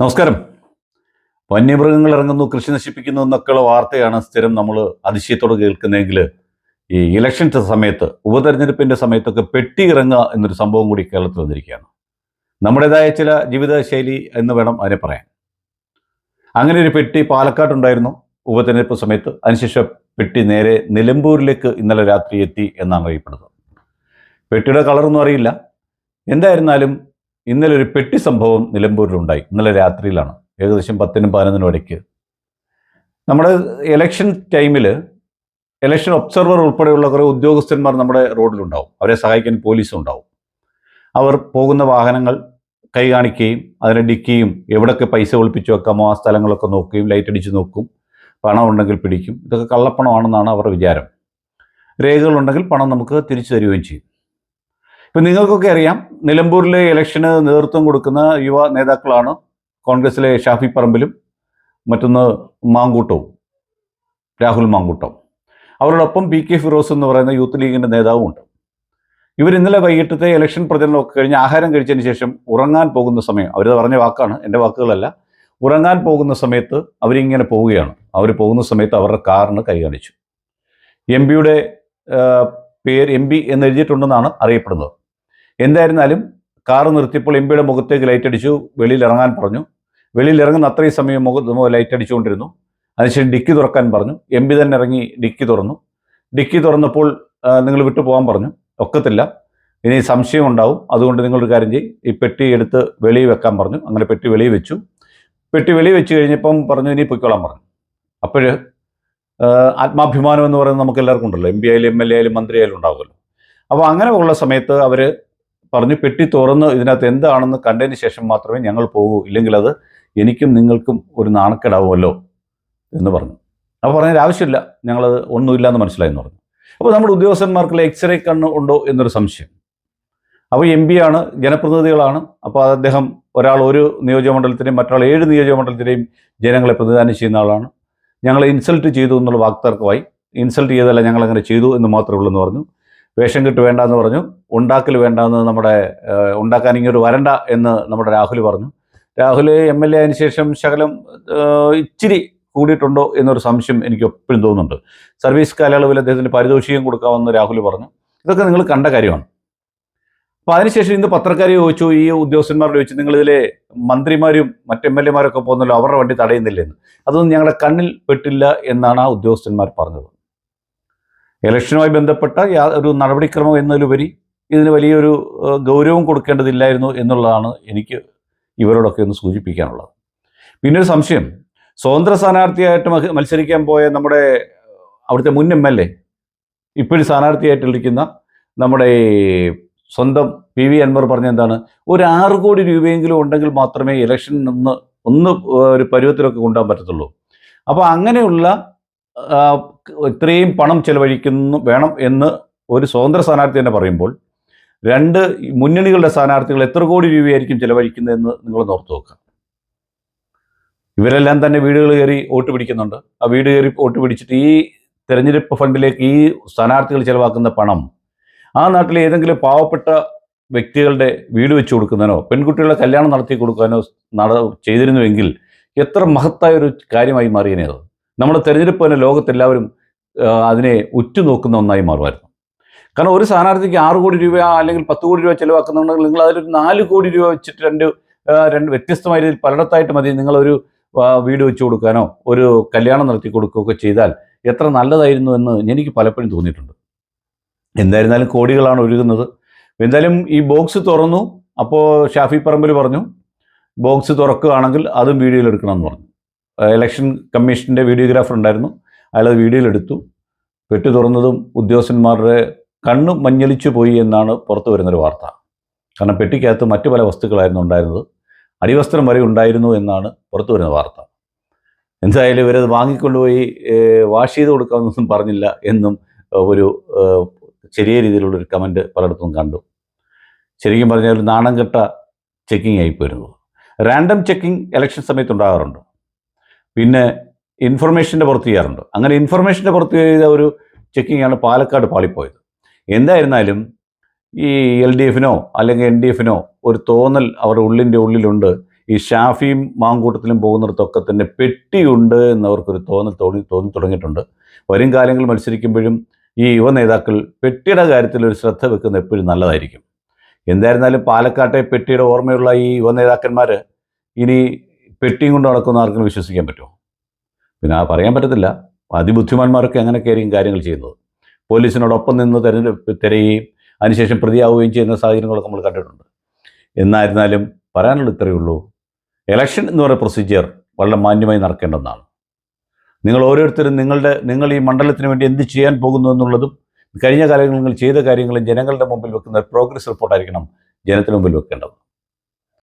നമസ്കാരം. വന്യമൃഗങ്ങൾ ഇറങ്ങുന്നു കൃഷി നശിപ്പിക്കുന്നു എന്നൊക്കെയുള്ള വാർത്തയാണ് സ്ഥിരം നമ്മൾ അതിശയത്തോട് കേൾക്കുന്നതെങ്കിൽ ഈ ഇലക്ഷന്റെ സമയത്ത് ഉപതെരഞ്ഞെടുപ്പിന്റെ സമയത്തൊക്കെ പെട്ടി ഇറങ്ങുക എന്നൊരു സംഭവം കൂടി കേരളത്തിൽ വന്നിരിക്കുകയാണ്. നമ്മുടേതായ ചില ജീവിതശൈലി എന്ന് വേണം അതിനെ പറയാൻ. അങ്ങനെ ഒരു പെട്ടി പാലക്കാട്ടുണ്ടായിരുന്നു ഉപതെരഞ്ഞെടുപ്പ് സമയത്ത്. അതിനുശേഷം പെട്ടി നേരെ നിലമ്പൂരിലേക്ക് ഇന്നലെ രാത്രി എത്തി എന്നാണ് അറിയപ്പെടുന്നത്. പെട്ടിയുടെ കളറൊന്നും അറിയില്ല. എന്തായിരുന്നാലും ഇന്നലെ ഒരു പെട്ടി സംഭവം നിലമ്പൂരിലുണ്ടായി. ഇന്നലെ രാത്രിയിലാണ്. ഏകദേശം പത്തിനും പതിനൊന്നിനും ഇടയ്ക്ക്. നമ്മുടെ ഇലക്ഷൻ ടൈമിൽ ഇലക്ഷൻ ഒബ്സർവർ ഉൾപ്പെടെയുള്ള കുറേ ഉദ്യോഗസ്ഥന്മാർ നമ്മുടെ റോഡിലുണ്ടാവും. അവരെ സഹായിക്കാൻ പോലീസും ഉണ്ടാവും അവർ പോകുന്ന വാഹനങ്ങൾ കൈ കാണിക്കുകയും അതിനെ ഡിക്കുകയും എവിടെയൊക്കെ പൈസ ഒളിപ്പിച്ചു വെക്കാമോ ആ സ്ഥലങ്ങളൊക്കെ നോക്കുകയും ലൈറ്റ് അടിച്ച് നോക്കും. പണം ഉണ്ടെങ്കിൽ പിടിക്കും. ഇതൊക്കെ കള്ളപ്പണമാണെന്നാണ് അവരുടെ വിചാരം. രേഖകളുണ്ടെങ്കിൽ പണം നമുക്ക് തിരിച്ചു തരികയും ചെയ്യും. ഇപ്പം നിങ്ങൾക്കൊക്കെ അറിയാം നിലമ്പൂരിലെ ഇലക്ഷന് നേതൃത്വം കൊടുക്കുന്ന യുവ നേതാക്കളാണ് കോൺഗ്രസിലെ ഷാഫി പറമ്പിലും മറ്റൊന്ന് മാങ്കൂട്ടവും രാഹുൽ മാങ്കൂട്ടം അവരോടൊപ്പം പി കെ ഫിറോസ് എന്ന് പറയുന്ന യൂത്ത് ലീഗിന്റെ നേതാവും ഉണ്ട്. ഇവർ ഇന്നലെ വൈകിട്ടത്തെ ഇലക്ഷൻ പ്രചരണമൊക്കെ കഴിഞ്ഞ് ആഹാരം കഴിച്ചതിന് ശേഷം ഉറങ്ങാൻ പോകുന്ന സമയം അവർ പറഞ്ഞ വാക്കാണ് എന്റെ വാക്കുകളല്ല ഉറങ്ങാൻ പോകുന്ന സമയത്ത് അവരിങ്ങനെ പോവുകയാണ്. അവർ പോകുന്ന സമയത്ത് അവരുടെ കാറിന് കൈ കാണിച്ചു. എം പിയുടെ പേര് എം പി എന്ന് എഴുതിയിട്ടുണ്ടെന്നാണ് അറിയപ്പെടുന്നത്. എന്തായിരുന്നാലും കാർ നിർത്തിയപ്പോൾ എംപിയുടെ മുഖത്തേക്ക് ലൈറ്റ് അടിച്ചു വെളിയിൽ ഇറങ്ങാൻ പറഞ്ഞു. വെളിയിൽ ഇറങ്ങുന്ന അത്രയും സമയം മുഖത്ത് ലൈറ്റ് അടിച്ചുകൊണ്ടിരുന്നു. അതിനുശേഷം ഡിക്കി തുറക്കാൻ പറഞ്ഞു. എം പി തന്നെ ഇറങ്ങി ഡിക്കി തുറന്നു. ഡിക്കി തുറന്നപ്പോൾ നിങ്ങൾ വിട്ടു പോകാൻ പറഞ്ഞു. ഒക്കത്തില്ല. ഇനി സംശയം ഉണ്ടാവും. അതുകൊണ്ട് നിങ്ങളൊരു കാര്യം ചെയ്യും. ഈ പെട്ടി എടുത്ത് വെളിയിൽ വെക്കാൻ പറഞ്ഞു. അങ്ങനെ പെട്ടി വെളിയിൽ വെച്ചു. പെട്ടി വെളിയിൽ വെച്ച് കഴിഞ്ഞപ്പം പറഞ്ഞു ഇനി പൊയ്ക്കോളാൻ പറഞ്ഞു. അപ്പോൾ ആത്മാഭിമാനം എന്ന് പറയുന്നത് നമുക്ക് എല്ലാവർക്കും ഉണ്ടല്ലോ. എം പി ആയാലും എം എൽ എ ആയാലും മന്ത്രി ആയാലും ഉണ്ടാവുമല്ലോ. അപ്പോൾ അങ്ങനെ ഉള്ള സമയത്ത് അവർ പറഞ്ഞു പെട്ടി തുറന്ന് ഇതിനകത്ത് എന്താണെന്ന് കണ്ടതിന് ശേഷം മാത്രമേ ഞങ്ങൾ പോകൂ. ഇല്ലെങ്കിൽ അത് എനിക്കും നിങ്ങൾക്കും ഒരു നാണക്കേടാവുമല്ലോ എന്ന് പറഞ്ഞു. അപ്പോൾ പറഞ്ഞതിന് ആവശ്യമില്ല. ഞങ്ങളത് ഒന്നുമില്ല എന്ന് മനസ്സിലായെന്ന് പറഞ്ഞു. അപ്പോൾ നമ്മുടെ ഉദ്യോഗസ്ഥന്മാർക്കുള്ള എക്സ്റേ കണ്ണ് ഉണ്ടോ എന്നൊരു സംശയം. അപ്പോൾ എം പി ആണ് ജനപ്രതിനിധികളാണ്. അപ്പോൾ അദ്ദേഹം ഒരാൾ ഒരു നിയോജകമണ്ഡലത്തിനെയും മറ്റൊരാൾ ഏഴ് നിയോജകമണ്ഡലത്തിനെയും ജനങ്ങളെ പ്രതിദാനം ചെയ്യുന്ന ആളാണ്. ഞങ്ങളെ ഇൻസൾട്ട് ചെയ്തു എന്നുള്ള വാക്തർക്കമായി. ഇൻസൾട്ട് ചെയ്തല്ല ഞങ്ങൾ അങ്ങനെ ചെയ്തു എന്ന് മാത്രമേ ഉള്ളൂ എന്ന് പറഞ്ഞു. വേഷം കെട്ട് വേണ്ട എന്ന് പറഞ്ഞു. ഉണ്ടാക്കൽ വേണ്ട എന്ന് നമ്മുടെ ഉണ്ടാക്കാൻ ഇങ്ങോട്ട് വരണ്ട എന്ന് നമ്മുടെ രാഹുൽ പറഞ്ഞു. രാഹുൽ എം എൽ എ ആയതിനു ശേഷം ശകലം ഇച്ചിരി കൂടിയിട്ടുണ്ടോ എന്നൊരു സംശയം എനിക്ക് എപ്പോഴും തോന്നുന്നുണ്ട്. സർവീസ് കാലയളവിൽ അദ്ദേഹത്തിന് പാരിതോഷികം കൊടുക്കാമെന്ന് രാഹുൽ പറഞ്ഞു. ഇതൊക്കെ നിങ്ങൾ കണ്ട കാര്യമാണ്. അപ്പോൾ അതിനുശേഷം ഇന്ന് പത്രക്കാരെ ചോദിച്ചു ഈ ഉദ്യോഗസ്ഥന്മാരോട് ചോദിച്ചു നിങ്ങളിതിലെ മന്ത്രിമാരും മറ്റ് എം എൽ എമാരൊക്കെ പോകുന്നല്ലോ അവരുടെ വണ്ടി തടയുന്നില്ലെന്ന് അതൊന്നും ഞങ്ങളുടെ കണ്ണിൽ പെട്ടില്ല എന്നാണ് ആ ഉദ്യോഗസ്ഥന്മാർ പറഞ്ഞത്. ഇലക്ഷനുമായി ബന്ധപ്പെട്ട ഒരു നടപടിക്രമം എന്നതിലുപരി ഇതിന് വലിയൊരു ഗൗരവം കൊടുക്കേണ്ടതില്ലായിരുന്നു എന്നുള്ളതാണ് എനിക്ക് ഇവരോടൊക്കെ ഒന്ന് സൂചിപ്പിക്കാനുള്ളത്. പിന്നെ ഒരു സംശയം. സ്വതന്ത്ര സ്ഥാനാർത്ഥിയായിട്ട് മത്സരിക്കാൻ പോയ നമ്മുടെ അവിടുത്തെ മുൻ എം എൽ എ ഇപ്പോഴും സ്ഥാനാർത്ഥിയായിട്ടിരിക്കുന്ന നമ്മുടെ സ്വന്തം പി വി അൻവർ പറഞ്ഞ എന്താണ്? ഒരു ആറ് കോടി രൂപയെങ്കിലും ഉണ്ടെങ്കിൽ മാത്രമേ ഇലക്ഷൻ ഒന്ന് ഒന്ന് ഒരു പരുവത്തിലൊക്കെ കൊണ്ടുപോകാൻ പറ്റത്തുള്ളൂ. അപ്പോൾ അങ്ങനെയുള്ള ഇത്രയും പണം ചെലവഴിക്കുന്നു വേണം എന്ന് ഒരു സ്വതന്ത്ര സ്ഥാനാർത്ഥി തന്നെ പറയുമ്പോൾ രണ്ട് മുന്നണികളുടെ സ്ഥാനാർത്ഥികൾ എത്ര കോടി രൂപയായിരിക്കും ചെലവഴിക്കുന്നതെന്ന് നിങ്ങൾ ഓർത്തു നോക്കുക. ഇവരെല്ലാം തന്നെ വീടുകൾ കയറി വോട്ട് പിടിക്കുന്നുണ്ട്. ആ വീട് കയറി വോട്ട് പിടിച്ചിട്ട് ഈ തെരഞ്ഞെടുപ്പ് ഫണ്ടിലേക്ക് ഈ സ്ഥാനാർത്ഥികൾ ചെലവാക്കുന്ന പണം ആ നാട്ടിലെ ഏതെങ്കിലും പാവപ്പെട്ട വ്യക്തികളുടെ വീട് വെച്ച് കൊടുക്കുന്നതിനോ പെൺകുട്ടികളുടെ കല്യാണം നടത്തി കൊടുക്കാനോ നട ചെയ്തിരുന്നുവെങ്കിൽ എത്ര മഹത്തായ ഒരു കാര്യമായി മാറിയനെ അത്. നമ്മുടെ തെരഞ്ഞെടുപ്പ് തന്നെ ലോകത്തെല്ലാവരും അതിനെ ഉറ്റുനോക്കുന്ന ഒന്നായി മാറുമായിരുന്നു. കാരണം ഒരു സ്ഥാനാർത്ഥിക്ക് ആറ് കോടി രൂപ അല്ലെങ്കിൽ പത്ത് കോടി രൂപ ചിലവാക്കുന്നുണ്ടെങ്കിൽ നിങ്ങൾ അതിലൊരു നാല് കോടി രൂപ വെച്ചിട്ട് രണ്ട് രണ്ട് വ്യത്യസ്തമായ രീതിയിൽ പലയിടത്തായിട്ട് മതി നിങ്ങളൊരു വീട് വെച്ചു കൊടുക്കാനോ ഒരു കല്യാണം നടത്തി കൊടുക്കുകയൊക്കെ ചെയ്താൽ എത്ര നല്ലതായിരുന്നു എന്ന് എനിക്ക് പലപ്പോഴും തോന്നിയിട്ടുണ്ട്. എന്തായിരുന്നാലും കോടികളാണ് ഒഴുകുന്നത് എന്തായാലും ഈ ബോക്സ് തുറന്നു. അപ്പോൾ ഷാഫി പറമ്പിൽ പറഞ്ഞു ബോക്സ് തുറക്കുകയാണെങ്കിൽ അതും വീഡിയോയിൽ എടുക്കണമെന്ന് പറഞ്ഞു. ഇലക്ഷൻ കമ്മീഷന്റെ വീഡിയോഗ്രാഫർ ഉണ്ടായിരുന്നു. അയാളത് വീഡിയോയിൽ എടുത്തു. പെട്ടി തുറന്നതും ഉദ്യോഗസ്ഥന്മാരുടെ കണ്ണു മഞ്ഞളിച്ചു പോയി എന്നാണ് പുറത്തു വരുന്നൊരു വാർത്ത. കാരണം പെട്ടിക്കകത്ത് മറ്റു പല വസ്തുക്കളായിരുന്നു ഉണ്ടായിരുന്നത്. അടിവസ്ത്രം വരെ ഉണ്ടായിരുന്നു എന്നാണ് പുറത്തു വരുന്ന വാർത്ത. എന്തായാലും ഇവരത് വാങ്ങിക്കൊണ്ടുപോയി വാഷ് ചെയ്ത് കൊടുക്കാമെന്നൊന്നും പറഞ്ഞില്ല എന്നും ഒരു ചെറിയ രീതിയിലുള്ളൊരു കമന്റ് പലയിടത്തും കണ്ടു. ശരിക്കും പറഞ്ഞാൽ ഒരു നാണം കെട്ട ചെക്കിംഗ് ആയി പോരുന്നത് റാൻഡം ചെക്കിംഗ് ഇലക്ഷൻ സമയത്ത് ഉണ്ടാകാറുണ്ട്. പിന്നെ ഇൻഫർമേഷന്റെ പുറത്ത് ചെയ്യാറുണ്ട്. അങ്ങനെ ഇൻഫർമേഷന്റെ പുറത്ത് ചെയ്ത ഒരു ചെക്കിംഗ് ആണ് പാലക്കാട് പാളിപ്പോയത്. എന്തായിരുന്നാലും ഈ എൽ ഡി എഫിനോ അല്ലെങ്കിൽ എൻ ഡി എഫിനോ ഒരു തോന്നൽ അവരുടെ ഉള്ളിന്റെ ഉള്ളിലുണ്ട്. ഈ ഷാഫിയും മാങ്കൂട്ടത്തിലും പോകുന്നിടത്തൊക്കെ തന്നെ പെട്ടിയുണ്ട് എന്നവർക്കൊരു തോന്നൽ തോന്നി തോന്നി തുടങ്ങിയിട്ടുണ്ട്. വരും കാലങ്ങളിൽ മത്സരിക്കുമ്പോഴും ഈ യുവ നേതാക്കൾ പെട്ടിയുടെ കാര്യത്തിൽ ഒരു ശ്രദ്ധ വെക്കുന്ന എപ്പോഴും നല്ലതായിരിക്കും. എന്തായിരുന്നാലും പാലക്കാട്ടെ പെട്ടിയുടെ ഓർമ്മയുള്ള ഈ യുവ നേതാക്കന്മാർ ഇനി പെട്ടിയും കൊണ്ട് നടക്കുന്ന ആർക്കും വിശ്വസിക്കാൻ പറ്റുമോ? പിന്നെ ആ പറയാൻ പറ്റത്തില്ല. അതിബുദ്ധിമാന്മാരൊക്കെ അങ്ങനെയൊക്കെ ആയിരിക്കും കാര്യങ്ങൾ ചെയ്യുന്നത്. പോലീസിനോടൊപ്പം നിന്ന് തെരഞ്ഞെടുപ്പ് തിരയുകയും അതിനുശേഷം പ്രതിയാവുകയും ചെയ്യുന്ന സാഹചര്യങ്ങളൊക്കെ നമ്മൾ കണ്ടിട്ടുണ്ട്. എന്നായിരുന്നാലും പറയാനുള്ളത് ഇത്രയേ ഉള്ളൂ. ഇലക്ഷൻ എന്ന് പറയുന്ന പ്രൊസീജിയർ വളരെ മാന്യമായി നടക്കേണ്ടതാണ്. നിങ്ങൾ ഓരോരുത്തരും നിങ്ങളുടെ നിങ്ങൾ ഈ മണ്ഡലത്തിന് വേണ്ടി എന്ത് ചെയ്യാൻ പോകുന്നു എന്നുള്ളതും കഴിഞ്ഞ കാലങ്ങളിൽ നിങ്ങൾ ചെയ്ത കാര്യങ്ങളും ജനങ്ങളുടെ മുമ്പിൽ വെക്കുന്ന പ്രോഗ്രസ് റിപ്പോർട്ടായിരിക്കണം ജനത്തിന് മുമ്പിൽ വെക്കേണ്ടത്.